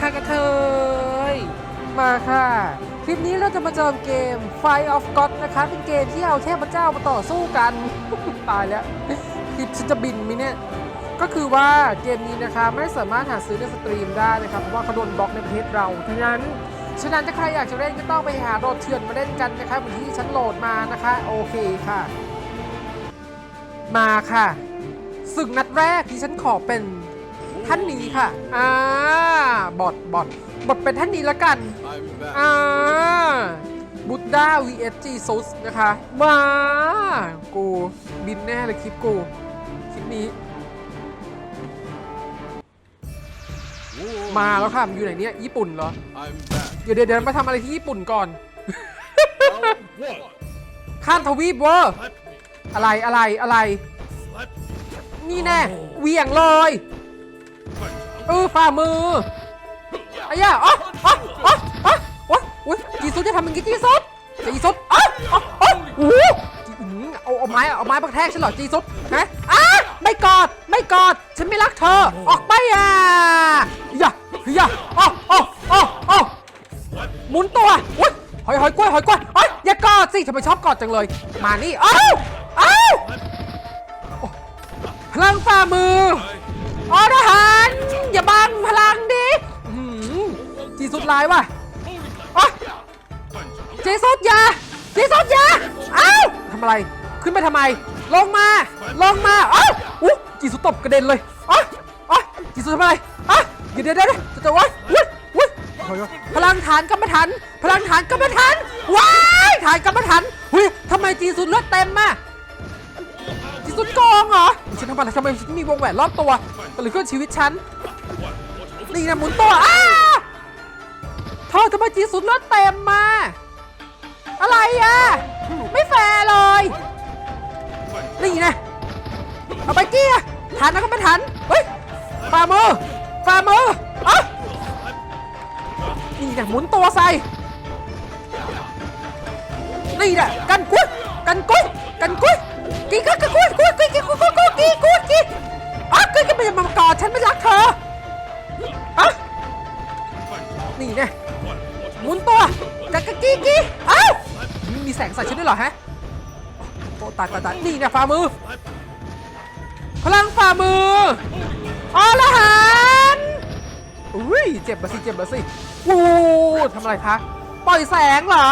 ค่ะกระเทย มาค่ะ คลิปนี้เราจะมาเจอเกม Fight of God นะคะ เป็นเกมที่เอาเทพเจ้ามาต่อสู้กัน ตายแล้ว คลิปฉันจะบินไหมเนี่ย ก็คือว่าเกมนี้นะคะไม่สามารถหาซื้อในสตรีมได้นะครับเพราะว่าเขาโดนบล็อกในประเทศเราฉะนั้นฉะนั้นถ้าใครอยากจะเล่นก็ต้องไปหาโหลดเถื่อนมาเล่นกันนะคะเหมือนที่ฉันโหลดมานะคะโอเคค่ะ มาค่ะศึกนัดแรกที่ฉันขอเป็น ท่านนี้ค่ะ อ่า บอทบอทบอทเป็นท่านนี้ละกัน I'm back. อ่าบุตด้า vs Jesus นะคะ มา กูบินแน่เลยคลิปกู คลิปนี้ Whoa. มาแล้วค่ะมันอยู่ไหนเนี่ย ญี่ปุ่นเหรอ I'm back. เดี๋ยวเดี๋ยวเดี๋ยวมาทำอะไรที่ญี่ปุ่นก่อน Round one. ข้ามทวีปเวอร์ Slap me. อะไรอะไรอะไร Slap me. นี่แน่เหวี่ยงเลย Punch. เออฝ่ามือไอ้ย่าอ๋ออ๋ออ๋ออ๋อโอ๊ยโอ๊ยจีซุดจะทำอย่างงี้จีซุดจีซุดอ๋ออ๋ออ๋อโอ้โหจีอื้อเอาเอาไม้เอาไม้ปักแทกฉันเหรอจีซุดฮะอ้าไม่กอดไม่กอดฉันไม่รักเธอ ออกไปอะอย่าอย่าอ๋ออ๋ออ๋ออ๋อหมุนตัวอุ๊ยหอยหอยกล้วยหอยกล้วยเอ้ยอย่ากอดสิทำไมชอบกอดจังเลย มานี่เอ้าเอ้าโอ้พลังฝ่ามือ ออทหารอย่าบังพลังดิอื้อหือจีสุดลายว่ะอ๊ะเจสุดอยาเจสุดอยาเอ้าทำอะไร ขึ้นไปทำไม ลงมา ลงมาเอ้าวจีสุดตบกระเด็นเลยอ๊ะอ๊ะจีสุดทำอะไรอ๊ะเดี๋ยวเดี๋ยวเดี๋ยวจะจะวะวุ้ยวุ้ยพลังฐานกรรมฐาน พลังฐานกรรมฐาน ว้ายฐานกรรมฐานเฮ้ยทำไมจีสุดเลือดเต็มอะ สุดโกงเหรอฉันทำอะไรทำไมฉันมีวงแหวนรอบตัวก็เลยก็ชีวิตฉันนี่นะหมุนตัวอ้าเธอทำไมจีสุดเลือดเต็มมา อะไรอะ ไม่แฟร์เลยนี่นะเอาไปกี้อะฐานนะก็ไม่ทันเฮ้ยฝ่ามือฝ่ามืออะนี่นะหมุนตัวใส่นี่แหละกันกุ้ยกันกุ้ยกันกุ้ย กีก็กูกูกีกูกูกูกีกูกีอ๋อกูดก็เป็นมังกรฉันไม่รักเธออ้าะนี่เนี่ยหมุนตัวจากกกี้กีอ้ามีแสงใส่ฉันด้วยเหรอฮะโอ้ตายตายตายนี่เนี่ยฝ่ามือ พลังฝ่ามืออรหันอุ้ยเจ็บมาสิเจ็บมาสิวูทำอะไรคะปล่อยแสงเหรอ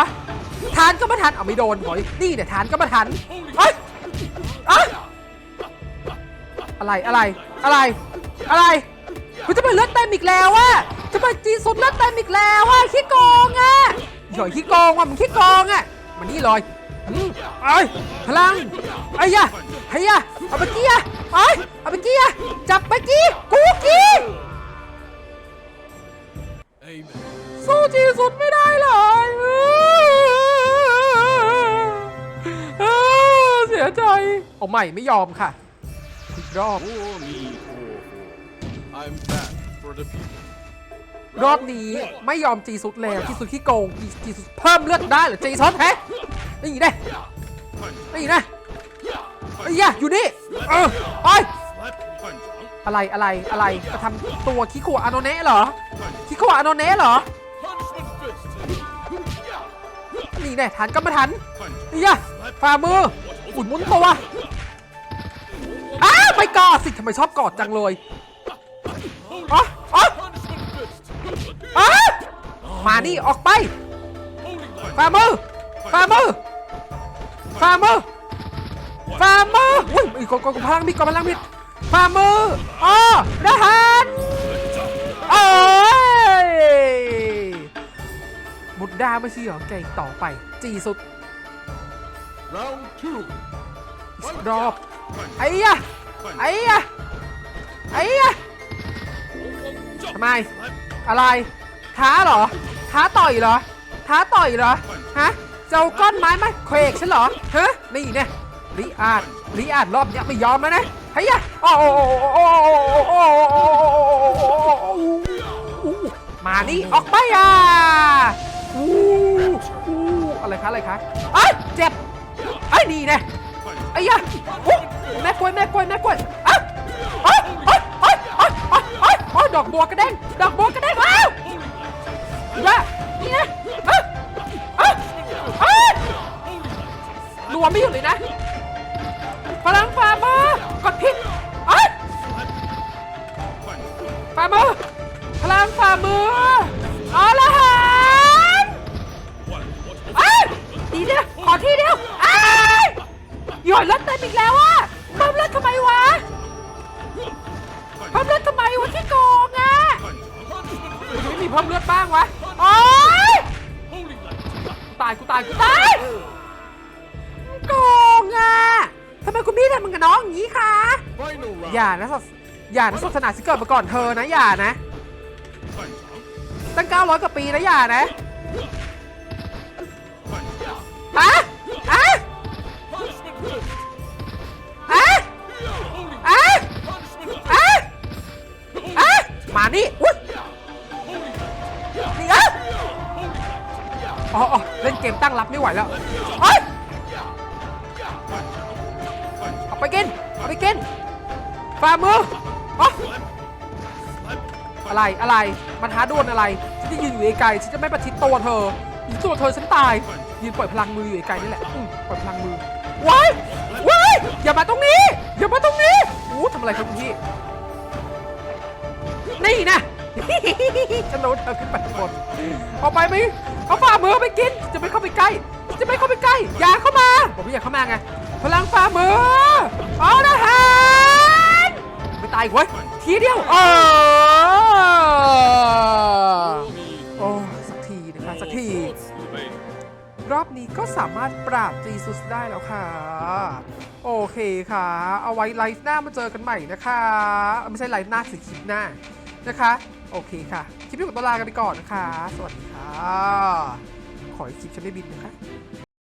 ทานก็มาทานเอาไม่โดนหอยนี่เนี่ยทานก็มาทานเฮ้ อ้ยอะไรอะไรอะไรอะไรคุณจะไปเลือดเต็มอีกแล้วอะจะไปจีสุดเลือดเต็มอีกแล้วอะขี้โกงอะหย่อยขี้โกงว่ะมันขี้โกงอะมานี่เลยอืมไอ้พลังไอ้ยะไอ้ยะเอาไปกี้อะไอ้เอาไปกี้อะจับไปกี้กูกี้สู้จีสุดไม่ได้เลย เอาใหม่ไม่ยอมค่ะอีกรอบ Oh me. Oh, oh. I'm back for the people. รอบนี้ไม่ยอมจีสุดแล้วจีสุดขี้โกงจีจีสุดเพิ่มเลือดได้เหรือจีซอสแฮะนี่แน่นี่แน่ไอ้ยะอยู่นี่ เออไป Slap me. Punch. อะไรอะไรอะไรกระทำตัวขี้ขวอาโนเนะเหรอขี้ขวอาโนเนะเหรอ Punishment fist. นี่แน่ฐานกรรมฐาน Punch. นี่ยะฝ่ามืออุ่นหมุนตัวอ้าวไม่ กอดสิทำไมชอบกอดจังเลยอ๋ออ๋อ Punishment fist. อ๋อมานี่ออกไปฝ่ามือฝ่ามือฝ่ามือฝ่ามืออุ้ยอีกกองพลังมิดกองพลังมิดฝ่ามืออ๋อทหารเอ้ยบุตรดาไม่ใช่เหรอเก่งต่อไป จีสุด Round two. อีกรอบไอ้ยะ ไอ้ยะไอ้ยะทำไม อะไร ท้าเหรอ ท้าต่อยเหรอ ท้าต่อยเหรอ ฮะ เจะเอาก้อนไม้มาเควกฉันเหรอ ฮะ นี่เนี่ยริอาดริอาดรอบเนี้ยไม่ยอมแล้วนะเฮ้ยะโอ้โมานี่ออกไปอะอู้อู้อะไรคะอะไรคะไอ้เจ็บไอ้นี่เนี่ยไอ้ยะอู้ แม่กล้วยแม่กล้วยแม่กล้วยอะโอ๊ยโอ๊ยโอ๊ยโอ๊ยโอ๊ยโอ๊ยดอกบัวกระเด้งดอกบัวกระเด้งว้าวว่านี่นะเอ้ยเอ้ยเอ้ยรัวไม่หยุดเลยนะพลังฝ่ามือกดผิดเอ้ยฝ่ามือพลังฝ่ามือเอาละหันเอ้ยทีเดียวขอทีเดียวเอ้ยหย่อดเลือดเต็มอีกแล้วอะ ดทำไมวะพิ่มเลือดทำไมวะที่โกงอะไม่มีพิ่มเลือดบ้างวะโอ๊ยตายกูตายกูตายโกงอะทำไมคุณพี่ทำมันกับน้องอย่างนี้คะอย่านะสอย่านะศาสนาที่เกิดมาก่อนเธอนะอย่านะตั้ง900กว่าปีนะอย่านะฮะฮะ มานี่อุ้ยนี่อะอ๋อเล่นเกมตั้งรับไม่ไหวแล้วเฮ้ยเอาไปกินเอาไปกินฝ่ามืออ๋ออะไรอะไรมันท้าดวลอะไรฉันจะยืนอยู่ไกลฉันจะไม่ประชิดตัวเธอยืนตัวเธอฉันตายยืนปล่อยพลังมืออยู่ไกลนี่แหละปล่อยพลังมือว้ายว้ายอย่ามาตรงนี้ อย่ามาตรงนี้อู้ทำอะไรครับคุณพี่ นี่นะฉันโดนเธอขึ้นไปบนเอาไปไหมเอาฝ่ามือไปกิน จะไม่เข้าไปใกล้ จะไม่เข้าไปใกล้ อย่าเข้ามา ผมไม่อยากเข้ามาไง พลังฝ่ามือ เอาละฮะไม่ตายเว้ยทีเดียวเออโอ้สักทีนะคะสักที รอบนี้ก็สามารถปราบจีซุสได้แล้วค่ะ โอเคค่ะ เอาไว้ไลฟ์หน้ามาเจอกันใหม่นะคะ ไม่ใช่ไลฟ์หน้าสิคลิปหน้า นะคะ โอเคค่ะ คลิปนี้ขอตัวลากันไปก่อนนะคะ สวัสดีค่ะ ขอคลิปฉันไม่บินนะคะ